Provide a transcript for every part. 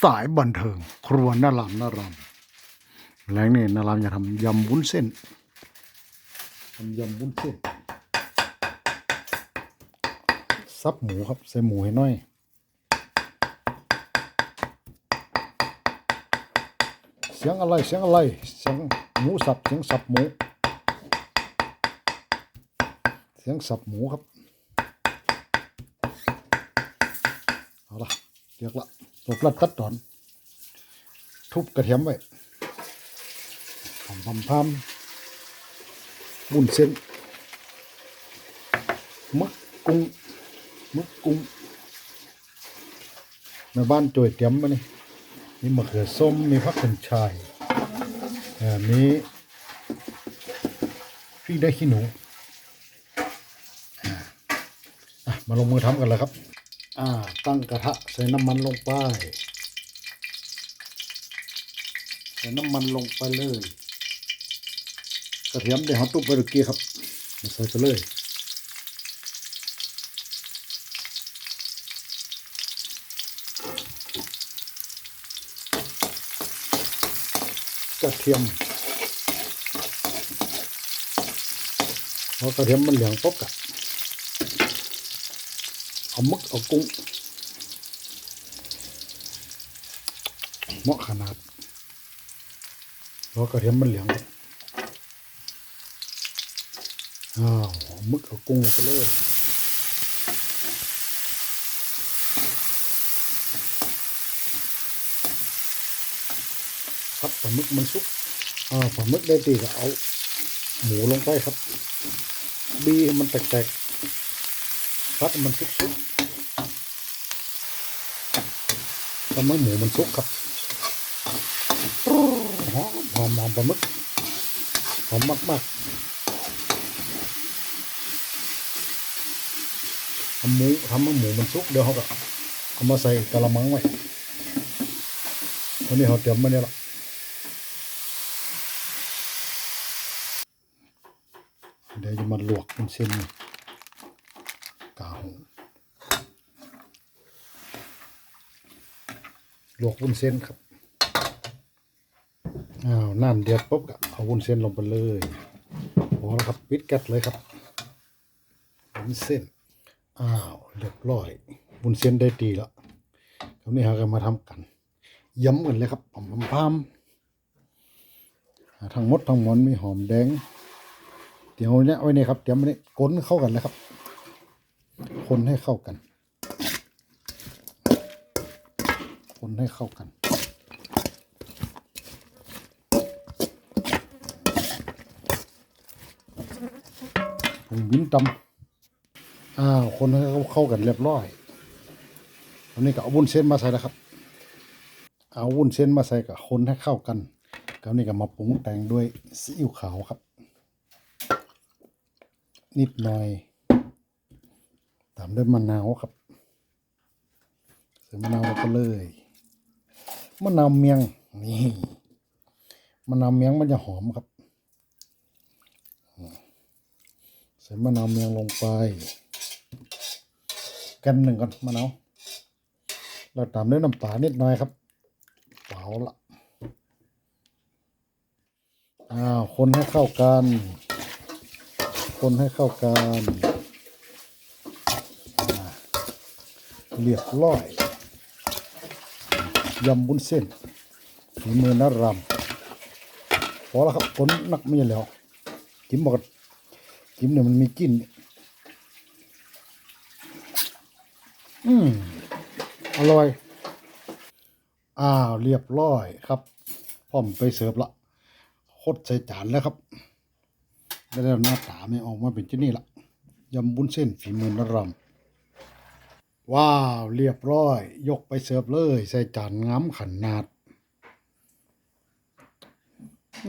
สายบันเทิง ครัวนารามนารามแรงนี่นารามจะทำยำวุ้นเส้นทำยำวุ้นเส้นซับหมูครับ ใส่หมูให้หน่อยเสียงอะไรเสียงอะไรเสียงหมูสับเสียงสับหมู เสียงสับหมูครับเอาละ เรียกละตบละตัดตอน ทุบกระเทียมไว้พามพามพามบุญเส้นมึกกุ้งมึกกุ้งม่บ้านจวยเตรียมมานี่มีมะเขือส้มมีผักกัญชายอ่อมีพริกได้ขี้หนูอะมาลงมือทำกันเลยครับ อ่า ตั้งกระทะใส่น้ำมันลงไป ใส่น้ำมันลงไปเลย กระเทียมเดี๋ยวเราตุ้มไปตะกี้ครับใส่ไปเลยกระเทียมพอกระเทียมมันเหลืองปุ๊บอะ เอามึกเอากุ้งเหมาะขนาดเพราะกระเทียมมันเหลืองอ้าวมึกเอากุ้งไปเลยครับปลาหมึกมันสุกอ่าปลาหมึกได้ตีก็เอา หมูลงไปครับ บีมันแตกๆ ฟัดมันสุกๆทำให้หมูมันสุกครับหอมหอมหอมปลาหมึกหอมมากๆทำหมูทำให้หมูมันสุกเดี๋ยวเขาก็เอามาใส่กะละมังไว้ตอนนี้เขาเตรียมมาเนี่ยละเดี๋ยวจะมาลวกเป็นเส้นนี่ กาหงลวกวุ้นเส้นครับ อ้าวน้ำเดือดปุ๊บก็เอาวุ้นเส้นลงไปเลยพอแล้วครับปิดแก๊สเลยครับวุ้นเส้น อ้าวเรียบร้อยวุ้นเส้นได้ดีแล้วคราวนี้หากันมาทำกันย้ำกันเลยครับพามพามทั้งมดทั้งมวลมีหอมแดงเดี๋ยวเนี้ยไว้นี่ครับเดี๋ยวมันนี้ก้นเข้ากันเลยครับ คนให้เข้ากัน คนให้เข้ากัน ผมวินตำอ้าว คนให้เขาเข้ากันเรียบร้อยวันนี้ก็เอาวุ้นเส้นมาใส่แล้วครับ เอาวุ้นเส้นมาใส่กับคนให้เข้ากันแล้วนี่ก็มาปรุงแต่งด้วยซีอิ๊วขาวครับ นิดหน่อยามด้วยมะนาวครับใส่มะนาวลงไปเลยมะนาวเมียงนี่มะนาวเมียงมันจะหอมครับใส่มะนาวเมียงลงไปกันหนึ่งก่อนมะนาวแล้วตามด้วยน้ำปลานิดหน่อยครับเปล่าละอ้าวคนให้เข้ากัน คนให้เข้ากัน เรียบร้อยยำบุ้นเส้นฝีมือนารำพอแล้วครับคนนักไม่ใช่แล้ว จิ้มบอกจิ้มเนี่ยมันมีกลิ่นอืมอร่อย อ้าวเรียบร้อยครับ พร้อมไปเสิร์ฟละโคตรใส่จานแล้วครับได้แล้วหน้าตาไม่ออกมาเป็นเช่นนี้ละยำบุ้นเส้นฝีมือนรำ ว้าว เรียบร้อย ยกไปเสิร์ฟเลย ใส่จานงามขนาด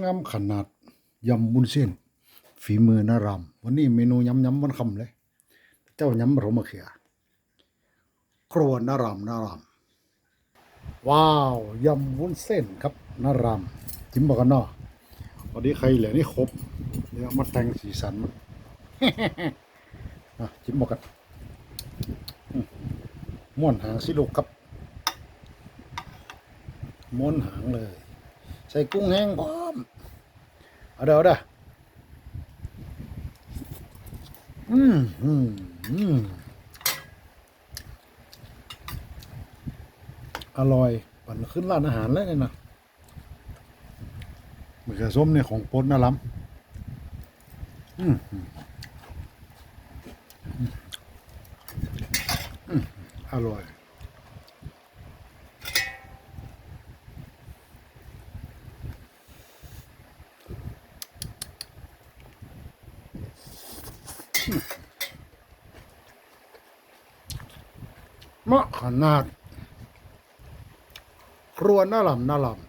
งามขนาดยำบุ้นเส้น ฝีมือนารำวันนี้เมนูยำยำวันคำเลย เจ้ายำรมาเขียครัวนารำนารำว้าวยำวุ้นเส้นครับนารำจิ้มบอกกันเนาะวันนี้ใครเหลือนี่ครบเดี๋ยวมาแต่งสีสันมันจิ้มบอกกัน มม่วนหางสิลูกครับม้วนหางเลย ใส่กุ้งแห้งพร้อมเอาเดี๋ยวเด้ออืมอืมอืมอร่อยปั่นขึ้นร้านอาหารแล้วเนี่ยนะมะเขือส้มเนี่ยของโปนนะล้ำอืมอืมอืม อร่อย มะขนาด ครัวน่าลำน่าลำ